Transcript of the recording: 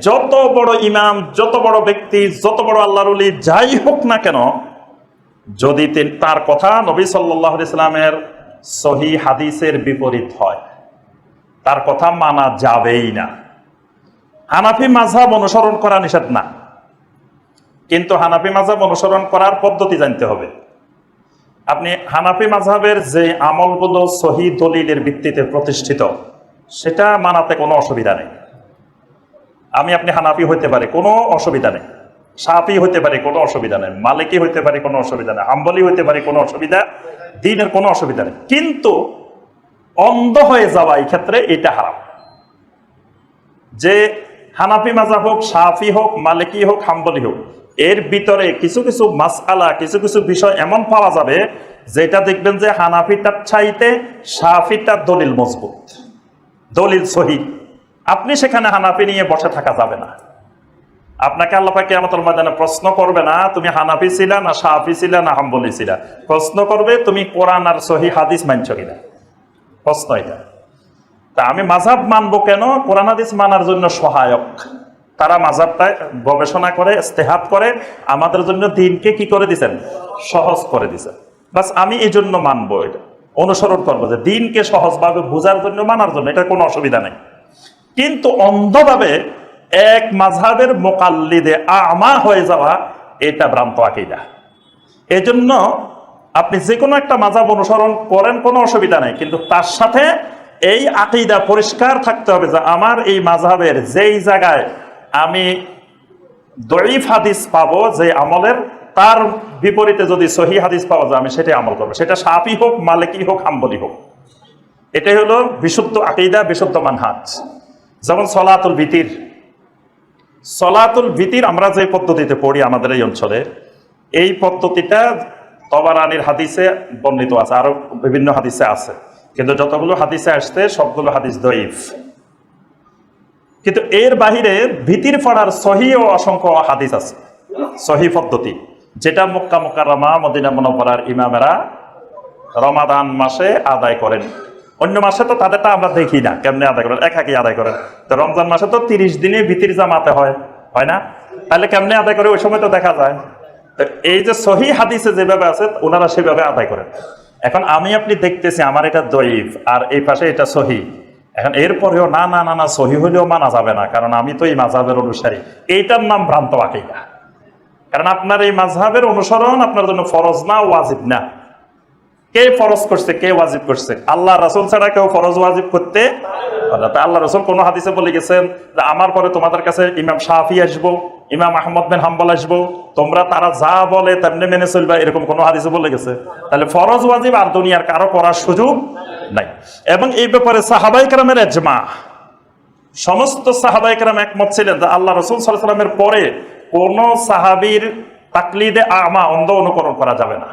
যত বড় ইমাম, যত বড় ব্যক্তি, যত বড় আল্লাহর উলি যাই হোক না কেন, যদি তার কথা নবী সাল্লাহ ইসলামের সহি হাদিসের বিপরীত হয়। তার কথা মানা যাবেই না। হানাফি মাঝহাব অনুসরণ করা নিষেধ না। কিন্তু হানাফি মাঝহাব অনুসরণ করার পদ্ধতি জানতে হবে। আপনি হানাফি মাঝহাবের যে আমলগুলো সহি দলিলের ভিত্তিতে প্রতিষ্ঠিত, সেটা মানাতে কোনো অসুবিধা নেই। আমি আপনি হানাফি হইতে পারে, কোনো অসুবিধা নেই। সাফি হইতে পারে, কোনো অসুবিধা নেই। মালিকি হইতে পারে, কোনো অসুবিধা নেই। হাম্বলি হইতে পারে, কোনো অসুবিধা, দিনের কোনো অসুবিধা নেই। কিন্তু অন্ধ হয়ে যাওয়া এই ক্ষেত্রে এটা হারাম। যে হানাফি মাজাব হোক, সাফি হোক, মালিকি হোক, হাম্বলি হোক, এর ভিতরে কিছু কিছু মাসআলা, কিছু কিছু বিষয় এমন পাওয়া যাবে, যেটা দেখবেন যে হানাফিটার চাইতে সাফিটার দলিল মজবুত, দলিল সহি। আপনি সেখানে হানাফি নিয়ে বসে থাকা যাবে না। আপনাকে আল্লাহ পাকে আমাদের ময়দানে প্রশ্ন করবে না, তুমি হানাফি ছিলা না সাহাফি ছিলা না হাম্বলি ছিলা। প্রশ্ন করবে, তুমি কোরআন আর সহি হাদিস মানছ কিনা? প্রশ্ন এটা। তা আমি মাঝাব মানবো কেন? কোরআন হাদিস মানার জন্য সহায়ক। তারা মাঝাবটা গবেষণা করে, ইস্তেহাত করে, আমাদের জন্য দিনকে কি করে দিছেন? সহজ করে দিছেন। বাস আমি এই জন্য মানবো এটা। অনুসরণ করব যে দিনকে সহজভাবে বোঝার জন্য মানার জন্য এটা কোনো অসুবিধা নেই। কিন্তু অন্ধভাবে এক মাঝহাবের মোকাল্লিদে আমা হয়ে যাওয়া এটা ভ্রান্ত আকিদা। এজন্য আপনি যে কোনো একটা মাঝাব অনুসরণ করেন, কোনো অসুবিধা নেই। কিন্তু তার সাথে এই আকিদা পরিষ্কার থাকতে হবে যে আমার এই মাঝহাবের যেই জায়গায় আমি দরিফ হাদিস পাবো, যে আমলের, তার বিপরীতে যদি সহি হাদিস পাওয়া যায়, আমি সেটাই আমল করব। সেটা সাফি হোক, মালিকি হোক, হাম্বলি হোক। এটাই হলো বিশুদ্ধ আকিদা, বিশুদ্ধ মানহাজ। যেমন সলাতুল ভিতির। সলাতুল ভিতির আমরা যে পদ্ধতিতে পড়ি আমাদের এই অঞ্চলে, এই পদ্ধতিটা তবারানির হাদিসে বর্ণিত আছে, আরও বিভিন্ন হাদিসে আছে। কিন্তু যতগুলো হাদিসে আসছে, সবগুলো হাদিস দইফ কিন্তু এর বাহিরে ভীতির পড়ার সহি ও অসংখ্য হাদিস আছে, সহি পদ্ধতি। যেটা মক্কা মোকাররমা মদিনা মনোপরার ইমামেরা রমাদান মাসে আদায় করেন। অন্য মাসে তো তাদেরটা আমরা দেখি না। কেমনে আদায় করেন? একাকি আদায় করেন। তো রমজান মাসে তো তিরিশ দিনে ভিতির জামাতে হয় হয় না? তাহলে কেমনে আদায় করে? ওই সময় তো দেখা যায়। এই যে সহি হাদিসে যেভাবে আছে, ওনারা সেভাবে আদায় করেন। এখন আমি আপনি দেখতেছি, আমার এটা দইফ আর এই পাশে এটা সহি। এখন এরপরেও না না না না, সহি হইলেও মানা যাবে না, কারণ আমি তো এই মাঝাবের অনুসারী। এইটার নাম ভ্রান্ত আকিদা। কারণ আপনার এই মাঝহাবের অনুসরণ আপনার জন্য ফরজ না, ওয়াজিব না। কে ফরজ করছে, কে ওয়াজিব করছে? আল্লাহ রাসুল ছাড়া কেউ ফরজ ওয়াজিব করতে আল্লাহ রসুল কোন হাদিসে বলে গেছেন আমার পরে তোমাদের কাছে ইমাম শাহি আসব, ইমাম আহমদ বিন হাম্বল আসব, তোমরা তারা যা বলে তেমনি মেনে চলবা, এরকম কোন হাদিসে বলে গেছে। তাহলে ফরজ ওয়াজিব আর দুনিয়ার কারও করার সুযোগ নাই। এবং এই ব্যাপারে সাহাবাই কালামের এজমা সমস্ত সাহাবাই কালাম একমত ছিলেন যে, আল্লাহ রসুল সাল্লামের পরে কোন সাহাবির তাকলিদে আমা, অন্ধ অনুকরণ করা যাবে না।